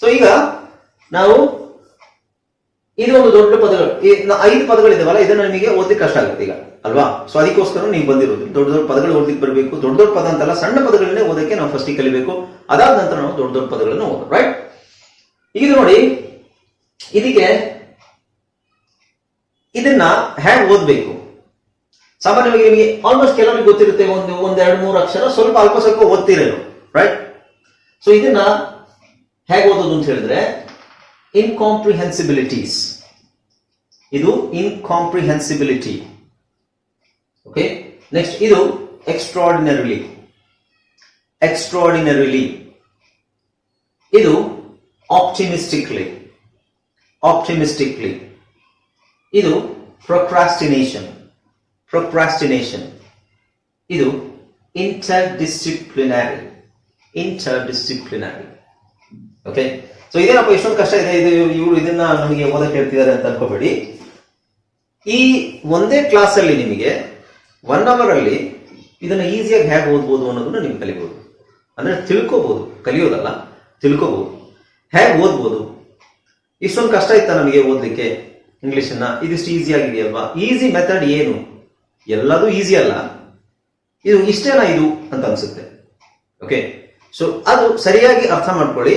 So ಈಗ ನಾವು ಇದು ಒಂದು ದೊಡ್ಡ ಪದಗಳು. ಈ ಪದಗಳು ಐದು ಪದಗಳಿದಾವಲ್ಲ ಇದನ್ನ ನಿಮಗೆ ಓದ್ಲಿಕ್ಕೆ ಕಷ್ಟ ಆಗುತ್ತೆ ಈಗ, ಅಲ್ವಾ? ಸೊ ಅದಕ್ಕೋಸ್ಕರ ನೀವು ಬಂದಿರೋದು. ದೊಡ್ಡ ದೊಡ್ಡ ಪದಗಳು ಓದ್ಲಿಕ್ಕೆ ಬರಬೇಕು. ದೊಡ್ಡ ದೊಡ್ಡ ಪದ ಅಂತಲ್ಲ, ಸಣ್ಣ ಪದಗಳನ್ನೇ ಓದಕ್ಕೆ ನಾವು ಫಸ್ಟ್ ಕಲಿಬೇಕು. ಅದಾದ ನಂತರ ನಾವು ದೊಡ್ಡ ದೊಡ್ಡ ಪದಗಳನ್ನು ಓದೋದು ರೈಟ್ ಈಗ ನೋಡಿ, ಇದಕ್ಕೆ ಇದನ್ನ ಹೇಗೆ ಓದಬೇಕು? ಸಾಮಾನ್ಯವಾಗಿ ನಿಮಗೆ ಆಲ್ಮೋಸ್ಟ್ ಕೆಲವರಿಗೆ ಗೊತ್ತಿರುತ್ತೆ, ಒಂದು, ಒಂದೆರಡು ಮೂರು ಅಕ್ಷರ ಸ್ವಲ್ಪ ಅಲ್ಪ ಸ್ವಲ್ಪ ಓದ್ತಿರೋ ರೈಟ್ ಸೊ ಇದನ್ನ ಹೇಗೆ ಓದೋದು ಅಂತ ಹೇಳಿದ್ರೆ ಇನ್ಕಾಂಪ್ರಿಹೆನ್ಸಿಬಿಲಿಟೀಸ್ ಇದು ಇನ್ಕಾಂಪ್ರಿಹೆನ್ಸಿಬಿಲಿಟಿ ಓಕೆ ನೆಕ್ಸ್ಟ್ ಇದು ಎಕ್ಸ್ಟ್ರಾರ್ಡಿನರಿಲಿ ಎಕ್ಸ್ಟ್ರಾರ್ಡಿನರಿಲಿ ಇದು ಆಪ್ಟಿಮಿಸ್ಟಿಕ್ಲಿ ಆಪ್ಟಿಮಿಸ್ಟಿಕ್ಲಿ ಇದು ಪ್ರೊಕ್ರಾಸ್ಟಿನೇಷನ್ ಪ್ರೊಕ್ರಾಸ್ಟಿನೇಷನ್ ಇದು interdisciplinary interdisciplinary okay so ಇದೇನಪ್ಪ ಇಷ್ಟೊಂದು ಕಷ್ಟ ಇದೆ. ಇದು ಇವರು ಇದನ್ನ ನಮಗೆ ಓದಕ್ಕೆ ಹೇಳ್ತಿದ್ದಾರೆ ಅಂತ ಅನ್ಕೋಬೇಡಿ. ಈ ಒಂದೇ ಕ್ಲಾಸ್ ಅಲ್ಲಿ ನಿಮಗೆ ಒನ್ ಅವರ್ ಅಲ್ಲಿ ಇದನ್ನ ಈಸಿಯಾಗಿ ಹೇಗೆ ಓದ್ಬೋದು ಅನ್ನೋದನ್ನ ನೀವು ಕಲಿಬಹುದು ಅಂದ್ರೆ ತಿಳ್ಕೋಬಹುದು ಕಲಿಯೋದಲ್ಲ ತಿಳ್ಕೋಬಹುದು ಹೇಗೆ ಓದ್ಬೋದು? ಇಷ್ಟೊಂದು ಕಷ್ಟ ಇತ್ತ ನಮಗೆ ಓದ್ಲಿಕ್ಕೆ ಇಂಗ್ಲಿಷನ್ನ ಇದಿಷ್ಟು ಈಸಿ ಆಗಿದೆಯಲ್ವಾ ಈಸಿ ಮೆಥಡ್ ಏನು? ಎಲ್ಲದೂ ಈಸಿ ಅಲ್ಲ. ಇದು ಇಷ್ಟೇನಾ ಇದು ಅಂತ ಅನ್ಸುತ್ತೆ. ಓಕೆ ಸೊ ಅದು ಸರಿಯಾಗಿ ಅರ್ಥ ಮಾಡ್ಕೊಳ್ಳಿ.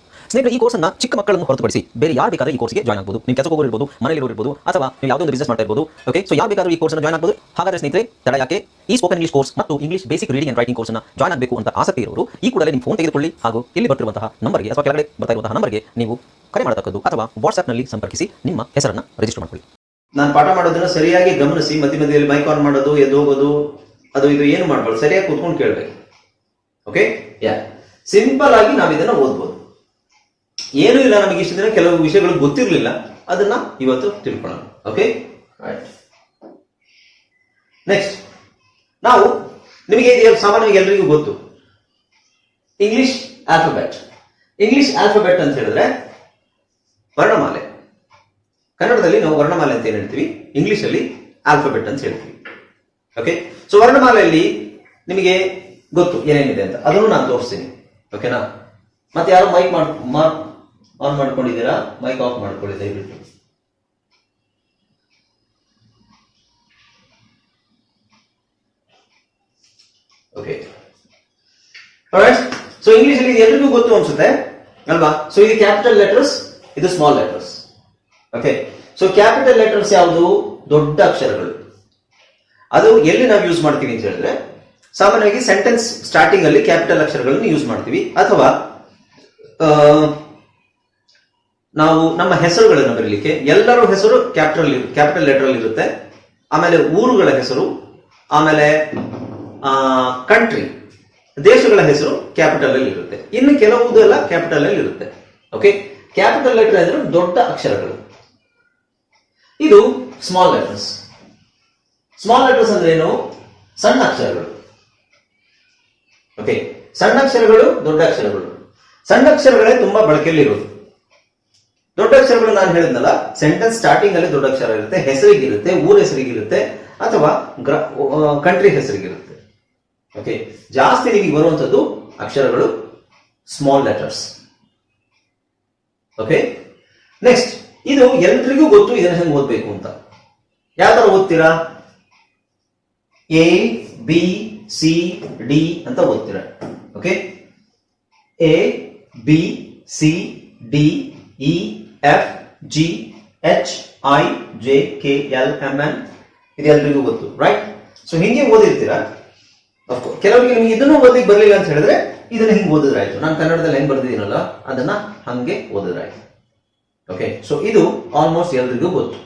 ಸ್ನೇಹಿತರೆ, ಈ ಅನ್ನ ಚಿಕ್ಕ ಮಕ್ಕಳನ್ನು ಹೊರತುಪಡಿಸಿ ಬೇರೆ ಯಾರು ಬೇಕಾದ್ರೆ ಈ ಕೋರ್ಸ್ಗೆ ಜಾಯ್ನ್ ಆಗಬಹುದು ನಿಮ್ಮ ಕೆಲಸಕ್ಕೆ ಹೋಗೋರು ಇರ್ಬೋದು ಮನೆಯಲ್ಲಿ ಇರಬಹುದು ಅಥವಾ ನೀವು ಯಾವುದೋ ಒಂದು ಬಿಸ್ನೆಸ್ ಮಾಡ್ತಾ ಇರಬಹುದು ಓಕೆ ಸೊ ಯಾರು ಬೇಕಾದ್ರೂ ಈ ಕೋರ್ಸ್ನ ಜಾಯ್ನ್ ಆಗಬಹುದು ಹಾಗಾದ್ರೆ ಸ್ನೇಹಿತರೆ, ತಡ ಯಾಕೆ? ಈ ಸ್ಪೋಕನ್ ಇಂಗ್ಲಿಷ್ ಕೋರ್ಸ್ ಮತ್ತು English basic reading and writing ಕೋರ್ಸ್ನ ಜಾಯ್ನ್ ಆಗಬೇಕು ಅಂತ ಆಸಕ್ತಿ ಇರೋರು, ಈ ಕೂಡಲೇ ನಿಮ್ಮ ಫೋನ್ ತೆಗೆದುಕೊಳ್ಳಿ ಹಾಗೂ ಇಲ್ಲಿ ಬರ್ತಿರುವಂತಹ ನಂಬರ್ಗೆ ಅಥವಾ ಕೆಳಗಡೆ ಬರ್ತಾ ಇರುವಂತಹ ನಂಬರ್ಗೆ ನೀವು ಕರೆ ಮಾಡತಕ್ಕದ್ದು ಅಥವಾ ವಾಟ್ಸ್ಆಪ್ನಲ್ಲಿ ಸಂಪರ್ಕಿಸಿ ನಿಮ್ಮ ಹೆಸರನ್ನು ರಿಜಿಸ್ಟರ್ ಮಾಡ್ಕೊಳ್ಳಿ. ನಾನು ಪಾಠ ಮಾಡೋದನ್ನು ಸರಿಯಾಗಿ ಗಮನಿಸಿ, ಮಧ್ಯ ಮಧ್ಯದಲ್ಲಿ ಮೈಕ್ ಆನ್ ಮಾಡೋದು, ಎದ್ದು ಹೋಗೋದು, ಅದು ಇದು ಏನು ಮಾಡ್ಬಾರ್ದು, ಸರಿಯಾಗಿ ಕೂತ್ಕೊಂಡು ಕೇಳಬೇಕು. ಓಕೆ ಯಾ ಸಿಂಪಲ್ ಆಗಿ ನಾವು ಇದನ್ನು ಓದ್ಬೋದು. ಏನೂ ಇಲ್ಲ ನಮಗೆ ಇಷ್ಟು ದಿನ ಕೆಲವು ವಿಷಯಗಳು ಗೊತ್ತಿರಲಿಲ್ಲ. ಅದನ್ನ ಇವತ್ತು ತಿಳ್ಕೊಳ್ಳೋಣ. ಓಕೆ ರೈಟ್ ನೆಕ್ಸ್ಟ್ ನಾವು ನಿಮಗೆ ಸಾಮಾನ್ಯವಾಗಿ ಎಲ್ರಿಗೂ ಗೊತ್ತು. ಇಂಗ್ಲಿಷ್ ಆಲ್ಫಬೆಟ್ ಇಂಗ್ಲಿಷ್ ಆಲ್ಫಬೆಟ್ ಅಂತ ಹೇಳಿದ್ರೆ ವರ್ಣಮಾಲೆ. ಕನ್ನಡದಲ್ಲಿ ನಾವು ವರ್ಣಮಾಲೆ ಅಂತ ಏನ್ ಹೇಳ್ತೀವಿ? ಇಂಗ್ಲಿಷ್ ಅಲ್ಲಿ ಆಲ್ಫಬೆಟ್ ಅಂತ ಹೇಳ್ತೀವಿ. ಓಕೆ ಸೊ ವರ್ಣಮಾಲೆಯಲ್ಲಿ ನಿಮಗೆ ಗೊತ್ತು ಏನೇನಿದೆ ಅಂತ. ಅದನ್ನು ನಾನು ತೋರಿಸ್ತೀನಿ. ಓಕೆನಾ ಮತ್ತೆ ಯಾರು ಮೈಕ್ ಮಾಡ್ ಆನ್ ಮಾಡ್ಕೊಂಡಿದ್ದೀರಾ? ಮೈಕ್ ಆಫ್ ಮಾಡ್ಕೊಳ್ಳಿ, ದಯವಿಟ್ಟು. ಓಕೆ ಸೊ ಇಂಗ್ಲಿಷ್ ಅಲ್ಲಿ ಎಲ್ರಿಗೂ ಗೊತ್ತು ಅನ್ಸುತ್ತೆ, ಅಲ್ವಾ? ಸೊ ಇದು ಕ್ಯಾಪಿಟಲ್ ಲೆಟರ್ಸ್ ಇದು small letters okay so capital letters ಯಾವುದು? ದೊಡ್ಡ ಅಕ್ಷರಗಳು. ಅದು ಎಲ್ಲಿ ನಾವು ಯೂಸ್ ಮಾಡ್ತೀವಿ ಅಂತ ಹೇಳಿದ್ರೆ, ಸಾಮಾನ್ಯವಾಗಿ ಸೆಂಟೆನ್ಸ್ ಸ್ಟಾರ್ಟಿಂಗ್ ಅಲ್ಲಿ ಕ್ಯಾಪಿಟಲ್ ಅಕ್ಷರಗಳನ್ನು ಯೂಸ್ ಮಾಡ್ತೀವಿ. ಅಥವಾ ನಾವು ನಮ್ಮ ಹೆಸರುಗಳನ್ನು ಬರೀಲಿಕ್ಕೆ ಎಲ್ಲರ ಹೆಸರು ಕ್ಯಾಪಿಟಲ್ ಕ್ಯಾಪಿಟಲ್ ಲೆಟರ್ ಅಲ್ಲಿ ಇರುತ್ತೆ. ಆಮೇಲೆ ಊರುಗಳ ಹೆಸರು, ಆಮೇಲೆ ಕಂಟ್ರಿ ದೇಶಗಳ ಹೆಸರು ಕ್ಯಾಪಿಟಲ್ ಅಲ್ಲಿ ಇರುತ್ತೆ. ಇನ್ನು ಕೆಲವುದೆಲ್ಲ ಕ್ಯಾಪಿಟಲ್ ಅಲ್ಲಿ ಇರುತ್ತೆ. ಓಕೆ ಕ್ಯಾಪಿಟಲ್ ಲೆಟರ್ ಅಂದ್ರೆ ದೊಡ್ಡ ಅಕ್ಷರಗಳು. ಇದು ಸ್ಮಾಲ್ ಲೆಟರ್ಸ್ ಸ್ಮಾಲ್ ಲೆಟರ್ಸ್ ಅಂದ್ರೆ ಏನು? ಸಣ್ಣ ಅಕ್ಷರಗಳು. ಓಕೆ ಸಣ್ಣ ಅಕ್ಷರಗಳು ದೊಡ್ಡ ಅಕ್ಷರಗಳು. ಸಣ್ಣ ಅಕ್ಷರಗಳೇ ತುಂಬಾ ಬಳಕೆಯಲ್ಲಿ ಇರೋದು. ದೊಡ್ಡ ಅಕ್ಷರಗಳು ನಾನು ಹೇಳಿದ್ನಲ್ಲ ಸೆಂಟೆನ್ಸ್ ಸ್ಟಾರ್ಟಿಂಗ್ ಅಲ್ಲಿ ದೊಡ್ಡ ಅಕ್ಷರ ಇರುತ್ತೆ, ಹೆಸರಿಗಿರುತ್ತೆ, ಊರ ಹೆಸರಿಗಿರುತ್ತೆ, ಅಥವಾ ಕಂಟ್ರಿ ಹೆಸರಿಗಿರುತ್ತೆ. ಓಕೆ ಜಾಸ್ತಿ ನಿಮಗೆ ಬರುವಂತದ್ದು ಅಕ್ಷರಗಳು ಸ್ಮಾಲ್ ಲೆಟರ್ಸ್ ಓಕೆ ನೆಕ್ಸ್ಟ್ ಇದು ಎಲ್ರಿಗೂ ಗೊತ್ತು, ಇದನ್ನ ಹೆಂಗೆ ಓದ್ಬೇಕು ಅಂತ. ಯಾವ ತರ ಓದ್ತೀರಾ? ಎ ಬಿ ಸಿ ಡಿ ಅಂತ ಓದ್ತೀರಾ? Okay A B C D E F G H I J K L M N ಇದೆಲ್ಲರಿಗೂ ಗೊತ್ತು ರೈಟ್ ಸೊ ಹಿಂಗೆ ಓದಿರ್ತೀರಾ? ಕೆಲವರಿಗೆ ನಿಮ್ಗೆ ಇದನ್ನು ಓದಿ ಬರಲಿಲ್ಲ ಅಂತ ಹೇಳಿದ್ರೆ ಇದನ್ನ ಹಿಂಗೆ ಓದಿದ್ರಾಯ್ತು. ನಾನು ಕನ್ನಡದಲ್ಲಿ ಹೆಂಗ್ ಬರ್ದಿದ್ದೀನಲ್ಲ, ಅದನ್ನ ಹಂಗೆ ಓದಿದ್ರಾಯ್ತು. ಓಕೆ ಸೊ ಇದು ಆಲ್ಮೋಸ್ಟ್ ಎಲ್ರಿಗೂ ಗೊತ್ತು.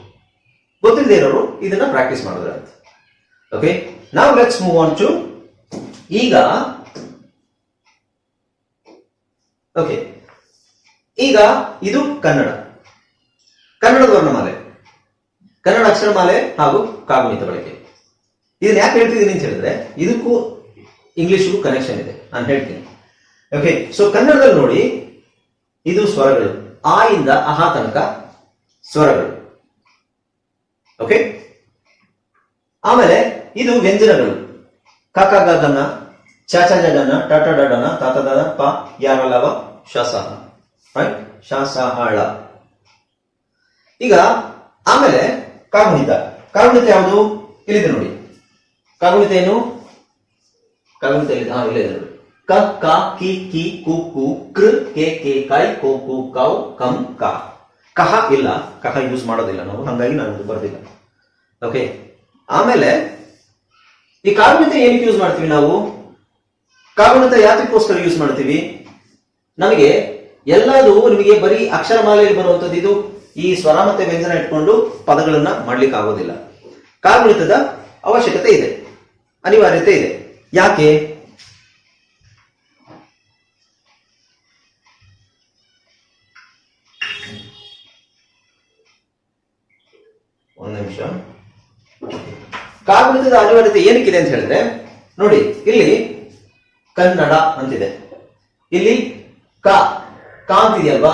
ಗೊತ್ತಿಲ್ಲದೆ ಇರೋರು ಇದನ್ನ ಪ್ರಾಕ್ಟೀಸ್ ಮಾಡೋದ್ರಾಯ್ತು ಓಕೆ ನಾವು ಲೆಟ್ಸ್ ಮೂವ್ ಆನ್ ಟು ಈಗ ಓಕೆ ಈಗ ಇದು ಕನ್ನಡ. ಕನ್ನಡದ ವರ್ಣಮಾಲೆ. ಕನ್ನಡ ಅಕ್ಷರಮಾಲೆ ಹಾಗೂ ಕಾಗುಣಿತ ಬಳಕೆ. ಇದನ್ನ ಯಾಕೆ ಹೇಳ್ತಿದ್ದೀನಿ ಅಂತ ಹೇಳಿದ್ರೆ, ಇದಕ್ಕೂ ಇಂಗ್ಲಿಷ್ಗೂ ಕನೆಕ್ಷನ್ ಇದೆ. ನಾನು ಹೇಳ್ತೀನಿ. ಓಕೆ ಸೊ ಕನ್ನಡದಲ್ಲಿ ನೋಡಿ, ಇದು ಸ್ವರಗಳು. ಆ ಇಂದ ಅಹ ತನಕ ಸ್ವರಗಳು. ಓಕೆ ಆಮೇಲೆ ಇದು ವ್ಯಂಜನಗಳು. ಕಕ ಗಗನ ಚಾಚ ಜನ ಟಾಟಾ ಡಾಡನ ತಾತ ದ ಪ ಯಾರಲವ ಶಸಹ ರೈಟ್ ಶಸಹಳ ಈಗ ಆಮೇಲೆ ಕಾಗುಣಿತ. ಕಾಗುಣಿತ ಯಾವುದು? ಇಲ್ಲಿದೆ ನೋಡಿ. ಕಾಗುಣಿತ ಏನು? ಕಾಗುಣಿತ ಇಲ್ಲಿ ಹಾ ನೋಡಿ. ಕ ಕ, ಕಿ ಕಿ, ಕು ಕು, ಕೃ, ಕೆ ಕೆ, ಕೈ, ಕೋ, ಕು, ಕೌ, ಕಂ, ಕ. ಕಹ ಇಲ್ಲ. ಕಹ ಯೂಸ್ ಮಾಡೋದಿಲ್ಲ ನಾವು. ಹಾಗಾಗಿ ನಾನು ಬರ್ದಿಲ್ಲ. ಓಕೆ ಆಮೇಲೆ ಈ ಕಾಗುಣಿತ ಏನಕ್ಕೆ ಯೂಸ್ ಮಾಡ್ತೀವಿ ನಾವು? ಕಾಗುಣಿತ ಯಾತಕ್ಕೋಸ್ಕರ ಯೂಸ್ ಮಾಡ್ತೀವಿ? ನಮಗೆ ಎಲ್ಲದೂ ನಿಮಗೆ ಬರೀ ಅಕ್ಷರಮಾಲೆಯಲ್ಲಿ ಬರುವಂತದ್ದು ಇದು. ಈ ಸ್ವರ ಮತ್ತೆ ವ್ಯಂಜನ ಇಟ್ಕೊಂಡು ಪದಗಳನ್ನ ಮಾಡ್ಲಿಕ್ಕೆ ಆಗೋದಿಲ್ಲ ಕಾಗುಣಿತದ ಅವಶ್ಯಕತೆ ಇದೆ. ಅನಿವಾರ್ಯತೆ ಇದೆ. ಯಾಕೆ? ಒಂದು ನಿಮಿಷ. ಕಾಗುಣಿತದ ಅನಿವಾರ್ಯತೆ ಏನಕ್ಕಿದೆ ಅಂತ ಹೇಳಿದ್ರೆ, ನೋಡಿ, ಇಲ್ಲಿ ಕನ್ನಡ ಅಂತಿದೆ. ಇಲ್ಲಿ ಕ ಕ ಅಂತಿದೆಯಲ್ವಾ?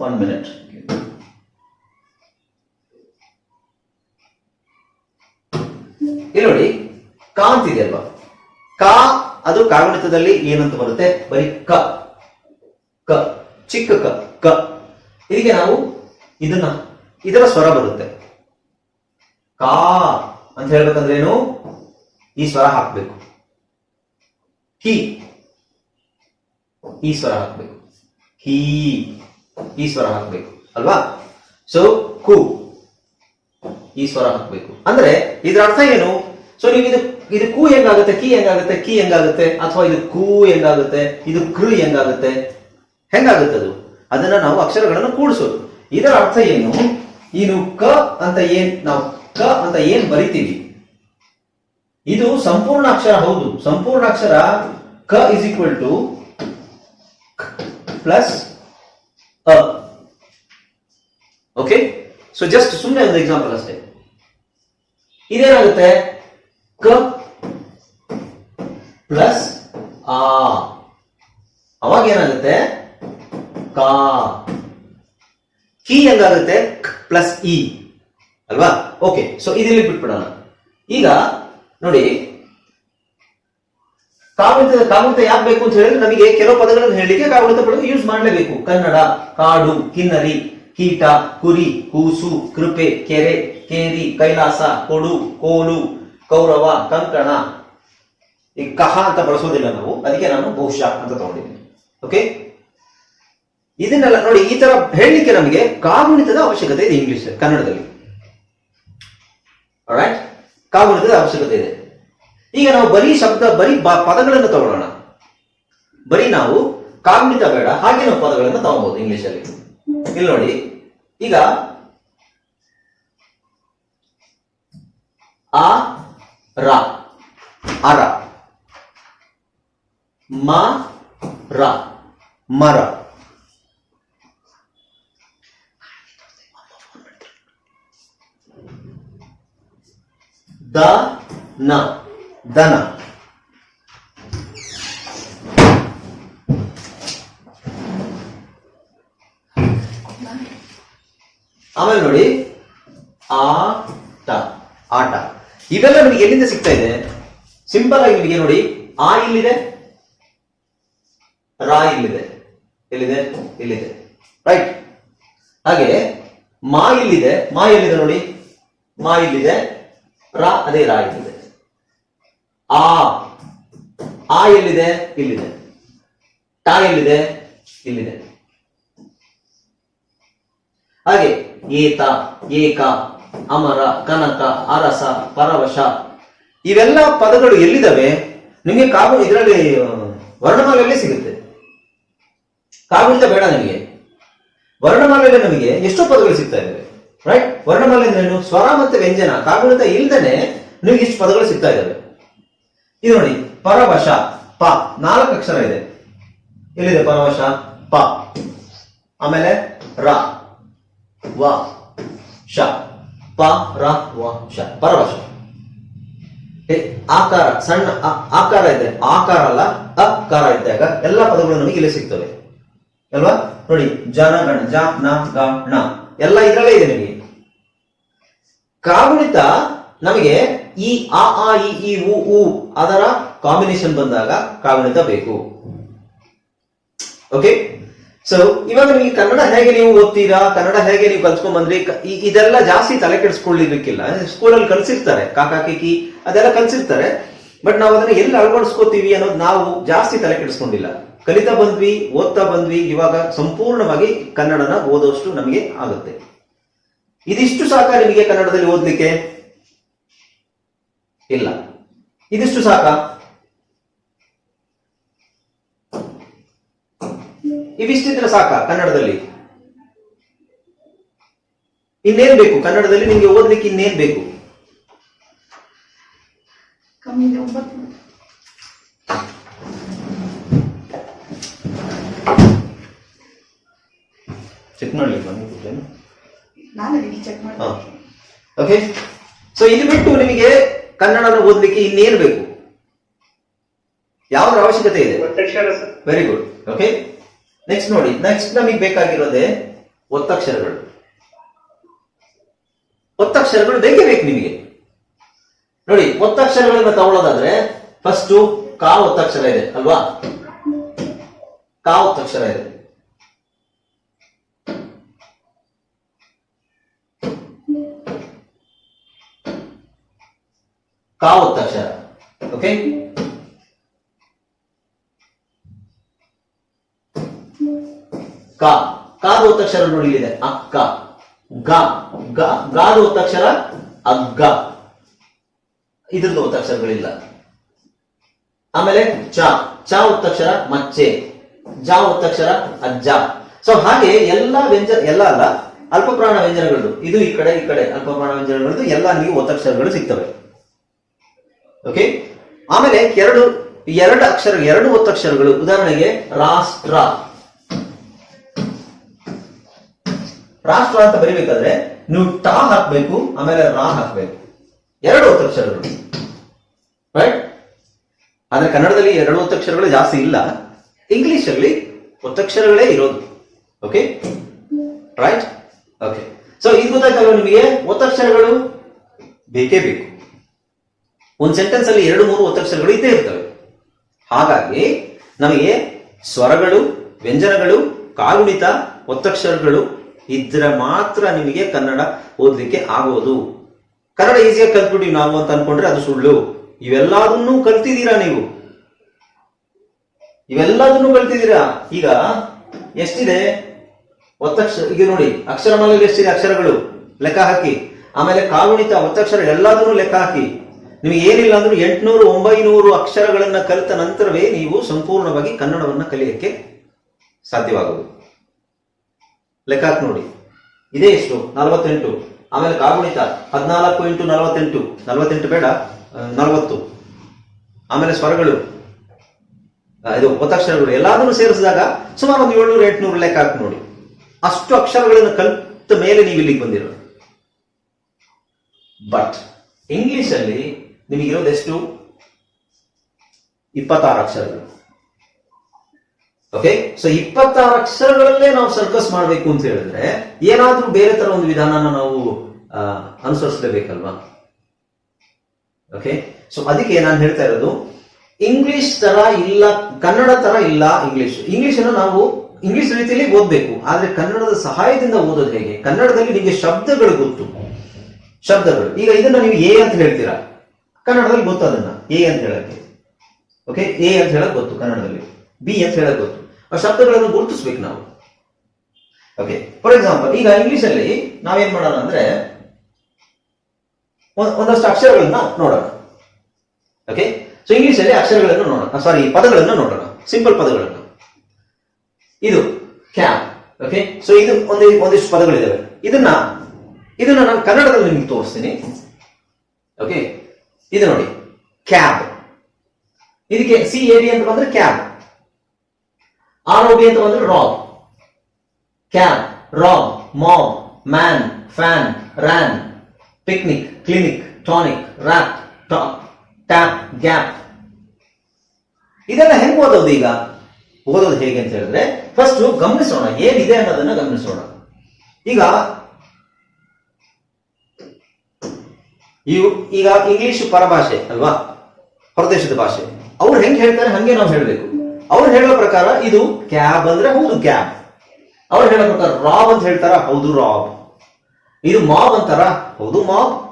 ಒನ್ ಮಿನಿಟ್ ಇಲ್ಲಿ ಅಂತ ಇದೆ ಅಂತಿದೆಯಲ್ವಾ ಕಾ, ಅದು ಕಾಗುಣಿತದಲ್ಲಿ ಏನಂತ ಬರುತ್ತೆ? ಬರೀ ಕ. ಕ. ಚಿಕ್ಕ ಕ. ಕ. ಇದಕ್ಕೆ ನಾವು ಇದನ್ನ, ಇದರ ಸ್ವರ ಬರುತ್ತೆ. ಕಾ ಅಂತ ಹೇಳ್ಬೇಕಂದ್ರೆ ಏನು? ಈ ಸ್ವರ ಹಾಕ್ಬೇಕು. ಕಿ ಈ ಸ್ವರ ಹಾಕ್ಬೇಕು. ಹೀ. ಈ ಸ್ವರ ಹಾಕ್ಬೇಕು, ಅಲ್ವಾ? ಸೊ ಕು. ಈ ಸ್ವರ ಹಾಕ್ಬೇಕು. ಅಂದ್ರೆ, ಇದರ ಅರ್ಥ ಏನು? ಸೊ ನೀವು ಇದು ಇದು ಕು ಹೆಂಗಾಗುತ್ತೆ? ಕಿ ಹೆಂಗಾಗುತ್ತೆ? ಕಿ ಹೆಂಗಾಗುತ್ತೆ? ಅಥವಾ ಇದು ಕು ಹೆಂಗಾಗುತ್ತೆ? ಇದು ಕೃ ಹೆಂಗಾಗುತ್ತೆ? ಹೆಂಗಾಗುತ್ತೆ ಅದು? ಅದನ್ನ ನಾವು ಅಕ್ಷರಗಳನ್ನು ಕೂಡಿಸೋದು. ಇದರ ಅರ್ಥ ಏನು? ಇದು ಕ ಅಂತ ಏನ್, ನಾವು ಕ ಅಂತ ಏನ್ ಬರಿತೀವಿ? ಇದು ಸಂಪೂರ್ಣ ಅಕ್ಷರ ಹೌದು. ಸಂಪೂರ್ಣ ಅಕ್ಷರ ಕ is equal to plus okay so just ಸುಮ್ಮನೆ ಒಂದು ಎಕ್ಸಾಂಪಲ್ ಅಷ್ಟೇ. ಇದೇನಾಗುತ್ತೆ? ಕ ಪ್ಲಸ್ ಆ. ಅವಾಗ ಏನಾಗುತ್ತೆ? ಕಾ. ಕಿ ಹೆಂಗಾಗುತ್ತೆ ಪ್ಲಸ್ ಇ ಅಲ್ವಾ? ಓಕೆ ಸೊ ಇದಿಲ್ಲಿ ಬಿಟ್ಬಿಡೋಣ. ಈಗ, ನೋಡಿ ಕಾಗುಣಿತ ಕಾಗುಣಿತ ಯಾಕೆ ಬೇಕು ಅಂತ ಹೇಳಿದ್ರೆ ನಮಗೆ ಕೆಲವು ಪದಗಳನ್ನು ಹೇಳಲಿಕ್ಕೆ ಕಾಗುಣಿತ ಪಡೆದು ಯೂಸ್ ಮಾಡಲೇಬೇಕು. ಕನ್ನಡ, ಕಾಡು, ಕಿನ್ನರಿ, ಕೀಟ, ಕುರಿ, ಕೂಸು, ಕೃಪೆ, ಕೆರೆ, ಕೇರಿ, ಕೈಲಾಸ, ಕೊಡು, ಕೋಲು, ಕೌರವ, ಕಂಕಣ. ಈ ಕಹ ಅಂತ ಬಳಸೋದಿಲ್ಲ ನಾವು. ಅದಕ್ಕೆ ನಾನು ಬಹುಶಃ ಅಂತ ತಗೊಂಡಿದ್ದೀನಿ. ಓಕೆ ಇದನ್ನೆಲ್ಲ ನೋಡಿ ಈ ತರ ಹೇಳಲಿಕ್ಕೆ ನಮಗೆ ಕಾಗುಣಿತದ ಅವಶ್ಯಕತೆ ಇದೆ ಇಂಗ್ಲಿಷ್ ಕನ್ನಡದಲ್ಲಿ. ರೈಟ್ ಕಾಗುಣಿತದ ಅವಶ್ಯಕತೆ ಇದೆ. ಈಗ ನಾವು ಬರೀ ಶಬ್ದ, ಬರೀ ಪದಗಳನ್ನು ತಗೊಳ್ಳೋಣ. ಬರೀ ನಾವು ಕಾಗ್ನಿತ ಬೇಡ ಹಾಗೆ ನಾವು ಪದಗಳನ್ನು ತಗೋಬಹುದು ಇಂಗ್ಲಿಷ್ ಅಲ್ಲಿ ಇಲ್ಲಿ ನೋಡಿ, ಈಗ ಆ, ರ, ಅರ. ಮ, ರ, ಮರ. ದ, ನ. ದನ. ಆಮೇಲೆ ನೋಡಿ, ಆಟ ಆಟ. ಇವೆಲ್ಲ ನಿಮಗೆ ಎಲ್ಲಿಂದ ಸಿಗ್ತಾ ಇದೆ? ಸಿಂಪಲ್ ಆಗಿ ನಿಮಗೆ ನೋಡಿ, ಆ ಇಲ್ಲಿದೆ, ರಾ ಇಲ್ಲಿದೆ, ಎಲ್ಲಿದೆ, ಇಲ್ಲಿದೆ. ರೈಟ್ ಹಾಗೆ, ಮಾ ಇಲ್ಲಿದೆ, ಮಾ ಎಲ್ಲಿದೆ ನೋಡಿ? ಮಾ ಇಲ್ಲಿದೆ, ರಾ, ಅದೇ ರಾ ಇಲ್ಲಿದೆ. ಆ ಆ ಎಲ್ಲಿದೆ? ಇಲ್ಲಿದೆ. ಟಾ ಎಲ್ಲಿದೆ? ಇಲ್ಲಿದೆ. ಹಾಗೆ ಏತ, ಏಕ, ಅಮರ, ಕನಕ, ಅರಸ, ಪರವಶ ಇವೆಲ್ಲ ಪದಗಳು ಎಲ್ಲಿದ್ದಾವೆ? ನಿಮಗೆ ಕಾಗು ಇದರಲ್ಲಿ ವರ್ಣಮಾಲೆಯಲ್ಲಿ ಸಿಗುತ್ತೆ. ಕಾಗುಣಿತ ಬೇಡ ನಿಮಗೆ. ವರ್ಣಮಾಲೆಯಲ್ಲಿ ನಮಗೆ ಎಷ್ಟೋ ಪದಗಳು ಸಿಗ್ತಾ ಇದ್ದಾವೆ. ರೈಟ್ ವರ್ಣಮಾಲೆ ಸ್ವರ ಮತ್ತೆ ವ್ಯಂಜನ ಕಾಗುಣಿತ ಇಲ್ದೇನೆ ನಿಮಗೆ ಇಷ್ಟು ಪದಗಳು ಸಿಗ್ತಾ ಇದಾವೆ ಇದು ನೋಡಿ, ಪರವಶ, ಪ. ನಾಲ್ಕು ಅಕ್ಷರ ಇದೆ. ಎಲ್ಲಿದೆ ಪರವಶ? ಪ. ಆಮೇಲೆ ರ. ವ. ಶ. ಪ, ರ, ವ, ಶ. ಪರವಶ. ಆಕಾರ, ಸಣ್ಣ ಆಕಾರ ಇದೆ. ಆಕಾರ ಅಲ್ಲ ಅಕಾರ ಇದ್ದಾಗ ಎಲ್ಲ ಪದಗಳು ನಮಗೆ ಇಲ್ಲಿ ಸಿಗ್ತವೆ. ಅಲ್ವಾ? ನೋಡಿ ಜನಗಣ ಜ, ನ, ಗ, ಣ. ಎಲ್ಲ ಇದರಲ್ಲೇ ಇದೆ ನಿಮಗೆ. ಕಾಗುಣಿತ ನಮಗೆ ಈ ಆ ಆ ಇ ಈ, ಉ ಉ ಅದರ ಕಾಂಬಿನೇಷನ್ ಬಂದಾಗ ಕಾಗುಣಿತ ಬೇಕು. ಓಕೆ ಸೊ ಇವಾಗ ನಿಮಗೆ ಕನ್ನಡ ಹೇಗೆ ನೀವು ಓದ್ತೀರಾ? ಕನ್ನಡ ಹೇಗೆ ನೀವು ಕಲ್ತ್ಕೊಂಡ್ ಬಂದ್ರಿ? ಇದೆಲ್ಲ ಜಾಸ್ತಿ ತಲೆ ಕೆಡಿಸ್ಕೊಳ್ಳಿರ್ಬೇಕಿಲ್ಲ ಸ್ಕೂಲಲ್ಲಿ ಕಲಿಸಿರ್ತಾರೆ, ಕಾಕಾ, ಕಿಕಿ, ಅದೆಲ್ಲ ಕಲಿಸಿರ್ತಾರೆ. ಬಟ್ ನಾವು ಅದನ್ನ ಎಲ್ಲಿ ಅಳವಡಿಸ್ಕೋತೀವಿ ಅನ್ನೋದು ನಾವು ಜಾಸ್ತಿ ತಲೆ ಕೆಡಿಸ್ಕೊಂಡಿಲ್ಲ. ಕಲಿತಾ ಬಂದ್ವಿ, ಓದ್ತಾ ಬಂದ್ವಿ, ಇವಾಗ ಸಂಪೂರ್ಣವಾಗಿ ಕನ್ನಡನ ಓದೋಷ್ಟು ನಮಗೆ ಆಗುತ್ತೆ. ಇದಿಷ್ಟು ಸಾಕ ನಿಮಗೆ ಕನ್ನಡದಲ್ಲಿ ಓದ್ಲಿಕ್ಕೆ? ಇಲ್ಲ. ಇದಿಷ್ಟು ಸಾಕ? ಇವಿಷ್ಟಿದ್ರೆ ಸಾಕ ಕನ್ನಡದಲ್ಲಿ? ಇನ್ನೇನ್ ಬೇಕು? ಕನ್ನಡದಲ್ಲಿ ನಿಮ್ಗೆ ಓದ್ಲಿಕ್ಕೆ ಇನ್ನೇನ್ ಬೇಕು? ಚೆಕ್ ಮಾಡ್ಲಿಕ್ಕೆ ಓಕೆ ಸೊ ಇದು ಬಿಟ್ಟು ನಿಮಗೆ ಕನ್ನಡನ ಓದ್ಲಿಕ್ಕೆ ಇನ್ನೇನು ಬೇಕು? ಯಾವ್ದ್ರ ಅವಶ್ಯಕತೆ ಇದೆ? ವೆರಿ ಗುಡ್ ಓಕೆ ನೆಕ್ಸ್ಟ್ ನೋಡಿ. ನೆಕ್ಸ್ಟ್ ನಮಗೆ ಬೇಕಾಗಿರೋದೇ ಒತ್ತಕ್ಷರಗಳು. ಒತ್ತಕ್ಷರಗಳು ಬೇಕೇ ಬೇಕು ನಿಮಗೆ. ನೋಡಿ ಒತ್ತಕ್ಷರಗಳನ್ನ ತಗೊಳ್ಳೋದಾದ್ರೆ ಫಸ್ಟ್ ಕಾ ಒತ್ತಕ್ಷರ ಇದೆ ಅಲ್ವಾ? ಕಾ ಒತ್ತಕ್ಷರ ಇದೆ. ಕಾ ಒತ್ತಕ್ಷರ ಓಕೆ ಕ. ಕಾದ ಒತ್ತಕ್ಷರ ನೋಡಿ ಇಲ್ಲಿದೆ ಅಕ್ಕ. ಗ. ಗಾದ ಒತ್ತಕ್ಷರ ಅಗ್ಗ. ಇದ್ರದ್ದು ಒತ್ತಕ್ಷರಗಳಿಲ್ಲ ಆಮೇಲೆ ಚ. ಚ ಒತ್ತಕ್ಷರ ಮಚ್ಚೆ. ಜ ಒತ್ತಕ್ಷರ ಅಜ್ಜ. ಸೊ ಹಾಗೆ ಎಲ್ಲ ವ್ಯಂಜನ, ಎಲ್ಲ ಅಲ್ಲ, ಅಲ್ಪಪ್ರಾಣ ವ್ಯಂಜನಗಳು ಇದು ಈ ಕಡೆ ಈ ಕಡೆ ಅಲ್ಪಪ್ರಾಣ ವ್ಯಂಜನಗಳದ್ದು, ಎಲ್ಲ ನೀವು ಒತ್ತಕ್ಷರಗಳು ಸಿಗ್ತವೆ. ಓಕೆ ಆಮೇಲೆ ಎರಡು ಎರಡು ಅಕ್ಷರ, ಎರಡು ಒತ್ತಕ್ಷರಗಳು ಉದಾಹರಣೆಗೆ ರಾಷ್ಟ್ರ. ರಾಷ್ಟ್ರ ಅಂತ ಬರಿಬೇಕಾದ್ರೆ ನೀವು ಟಾ ಹಾಕ್ಬೇಕು, ಆಮೇಲೆ ರಾ ಹಾಕ್ಬೇಕು. ಎರಡು ಒತ್ತಕ್ಷರಗಳು ರೈಟ್ ಆದ್ರೆ ಕನ್ನಡದಲ್ಲಿ ಎರಡು ಒತ್ತಕ್ಷರಗಳು ಜಾಸ್ತಿ ಇಲ್ಲ. ಇಂಗ್ಲಿಷ್ ಅಲ್ಲಿ ಒತ್ತಕ್ಷರಗಳೇ ಇರೋದು. ಓಕೆ ರೈಟ್ ಓಕೆ ಸೊ ಇದು ಗೊತ್ತಾಯ್ತಲ್ವ ನಿಮಗೆ? ಒತ್ತಕ್ಷರಗಳು ಬೇಕೇ ಬೇಕು. ಒಂದು ಸೆಂಟೆನ್ಸ್ ಅಲ್ಲಿ ಎರಡು, ಮೂರು ಒತ್ತಕ್ಷರಗಳು ಇದ್ದೇ ಇರ್ತವೆ. ಹಾಗಾಗಿ ನಮಗೆ ಸ್ವರಗಳು, ವ್ಯಂಜನಗಳು, ಕಾಗುಣಿತ, ಒತ್ತಕ್ಷರಗಳು ಇದ್ರೆ ಮಾತ್ರ ನಿಮಗೆ ಕನ್ನಡ ಓದಲಿಕ್ಕೆ ಆಗೋದು. ಕನ್ನಡ ಈಸಿಯಾಗಿ ಕಲ್ತ್ಬಿಟ್ಟಿವಿ ನಾವು ಅಂತ ಅನ್ಕೊಂಡ್ರೆ ಅದು ಸುಳ್ಳು. ಇವೆಲ್ಲದನ್ನೂ ಕಲ್ತಿದ್ದೀರಾ ನೀವು? ಇವೆಲ್ಲದನ್ನೂ ಕಲ್ತಿದ್ದೀರಾ? ಈಗ ಎಷ್ಟಿದೆ? ಒತ್ತಕ್ಷರ ಈಗ ನೋಡಿ ಅಕ್ಷರಮಾಲೆಯಲ್ಲಿ ಎಷ್ಟಿದೆ ಅಕ್ಷರಗಳು? ಲೆಕ್ಕ ಹಾಕಿ. ಆಮೇಲೆ ಕಾಗುಣಿತ, ಒತ್ತಕ್ಷರ ಎಲ್ಲದನ್ನೂ ಲೆಕ್ಕ ಹಾಕಿ. ನಿಮಗೆ ಏನಿಲ್ಲ ಅಂದ್ರೂ ಎಂಟುನೂರು, ಒಂಬೈನೂರು ಅಕ್ಷರಗಳನ್ನ ಕಲಿತ ನಂತರವೇ ನೀವು ಸಂಪೂರ್ಣವಾಗಿ ಕನ್ನಡವನ್ನ ಕಲಿಯಕ್ಕೆ ಸಾಧ್ಯವಾಗುವುದು. ಲೆಕ್ಕ ಹಾಕಿ ನೋಡಿ. ಇದೇ ಎಷ್ಟು? ನಲವತ್ತೆಂಟು. ಆಮೇಲೆ ಕಾಗುಣಿತ. ಹದಿನಾಲ್ಕು ಇಂಟು ನಲವತ್ತೆಂಟು. ನಲವತ್ತೆಂಟು ಬೇಡ ನಲವತ್ತು. ಆಮೇಲೆ ಸ್ವರಗಳು. ಇದು ಒತ್ತಕ್ಷರಗಳು. ಎಲ್ಲಾದರೂ ಸೇರಿಸಿದಾಗ ಸುಮಾರು ಒಂದು ಏಳ್ನೂರು, ಎಂಟುನೂರು ಲೆಕ್ಕ ಹಾಕಿ ನೋಡಿ. ಅಷ್ಟು ಅಕ್ಷರಗಳನ್ನು ಕಲಿತ ಮೇಲೆ ನೀವು ಇಲ್ಲಿಗೆ ಬಂದಿರೋದು. ಬಟ್ ಇಂಗ್ಲಿಷ್ ಅಲ್ಲಿ ನಿಮಗಿರೋದು ಎಷ್ಟು? ಇಪ್ಪತ್ತಾರು ಅಕ್ಷರಗಳು. ಓಕೆ ಸೊ ಇಪ್ಪತ್ತಾರು ಅಕ್ಷರಗಳಲ್ಲೇ ನಾವು ಸರ್ಕಸ್ ಮಾಡಬೇಕು ಅಂತ ಹೇಳಿದ್ರೆ, ಏನಾದ್ರೂ ಬೇರೆ ತರ ಒಂದು ವಿಧಾನನ ನಾವು ಅನುಸರಿಸಲೇಬೇಕಲ್ವಾ? ಓಕೆ ಸೊ ಅದಕ್ಕೆ ನಾನು ಹೇಳ್ತಾ ಇರೋದು ಇಂಗ್ಲಿಷ್ ತರ ಇಲ್ಲ, ಕನ್ನಡ ತರ ಇಲ್ಲ ಇಂಗ್ಲಿಷ್ ಇಂಗ್ಲಿಷ್ ಅನ್ನು ನಾವು ಇಂಗ್ಲಿಷ್ ರೀತಿಯಲ್ಲಿ ಓದಬೇಕು. ಆದ್ರೆ ಕನ್ನಡದ ಸಹಾಯದಿಂದ ಓದೋದು ಹೇಗೆ? ಕನ್ನಡದಲ್ಲಿ ನಿಮಗೆ ಶಬ್ದಗಳು ಗೊತ್ತು. ಶಬ್ದಗಳು. ಈಗ ಇದನ್ನ ನೀವು ಎ ಅಂತ ಹೇಳ್ತೀರಾ? ಕನ್ನಡದಲ್ಲಿ ಗೊತ್ತು ಅದನ್ನ. ಎ ಅಂತ ಹೇಳಕ್ಕೆ. ಓಕೆ ಎ ಅಂತ ಹೇಳಕ್ ಗೊತ್ತು ಕನ್ನಡದಲ್ಲಿ. ಬಿ ಅಂತ ಹೇಳಕ್ ಗೊತ್ತು. ಆ ಶಬ್ದಗಳನ್ನು ಗುರುತಿಸ್ಬೇಕು ನಾವು. ಓಕೆ ಫಾರ್ ಎಕ್ಸಾಂಪಲ್ ಈಗ ಇಂಗ್ಲಿಷ್ ಅಲ್ಲಿ ನಾವೇನ್ ಮಾಡೋಣ ಅಂದ್ರೆ ಒಂದ್- ಒಂದಷ್ಟು ಅಕ್ಷರಗಳನ್ನ ನೋಡೋಣ. ಓಕೆ ಸೊ ಇಂಗ್ಲಿಷ್ ಅಲ್ಲಿ ಅಕ್ಷರಗಳನ್ನು ನೋಡೋಣ. ಸಾರಿ ಪದಗಳನ್ನು ನೋಡೋಣ. ಸಿಂಪಲ್ ಪದಗಳನ್ನು. ಇದು ಕ್ಯಾಪ್ ಓಕೆ ಸೊ ಇದು ಒಂದು, ಒಂದಿಷ್ಟು ಪದಗಳಿದಾವೆ. ಇದನ್ನ ಇದನ್ನ ನಾನು ಕನ್ನಡದಲ್ಲಿ ನಿಮ್ಗೆ ತೋರಿಸ್ತೀನಿ. ಓಕೆ ಇದು ನೋಡಿ ಕ್ಯಾಬ್ ಇದಕ್ಕೆ ಸಿ ಎ ಬಿ ಅಂತ ಬಂದ್ರೆ ಕ್ಯಾಬ್ ಆರ್ ಓ ಬಿ ಅಂತ ಬಂದ್ರೆ rob cab rob mob man fan ran picnic clinic tonic rap top tap gap ಇದೆಲ್ಲ ಹೆಂಗ್ ಓದೋದು ಈಗ? ಓದೋದು ಹೇಗೆ ಅಂತ ಹೇಳಿದ್ರೆ ಫಸ್ಟ್ ಗಮನಿಸೋಣ, ಏನಿದೆ ಅನ್ನೋದನ್ನ ಗಮನಿಸೋಣ. ಈಗ ಇವು ಈಗ ಇಂಗ್ಲಿಷ್ ಪರಭಾಷೆ, ಅಲ್ವಾ? ಹೊರದೇಶದ ಭಾಷೆ. ಅವ್ರು ಹೆಂಗ್ ಹೇಳ್ತಾರೆ ಹಂಗೆ ನಾವು ಹೇಳಬೇಕು. ಅವ್ರು ಹೇಳೋ ಪ್ರಕಾರ ಇದು ಕ್ಯಾಬ್ ಅಂದ್ರೆ ಹೌದು ಕ್ಯಾಬ್. ಅವ್ರು ಹೇಳೋ ಪ್ರಕಾರ ರಾಬ್ ಅಂತ ಹೇಳ್ತಾರ? ಹೌದು ರಾಬ್. ಇದು ಮಾಬ್ ಅಂತಾರ? ಹೌದು ಮಾಬ್.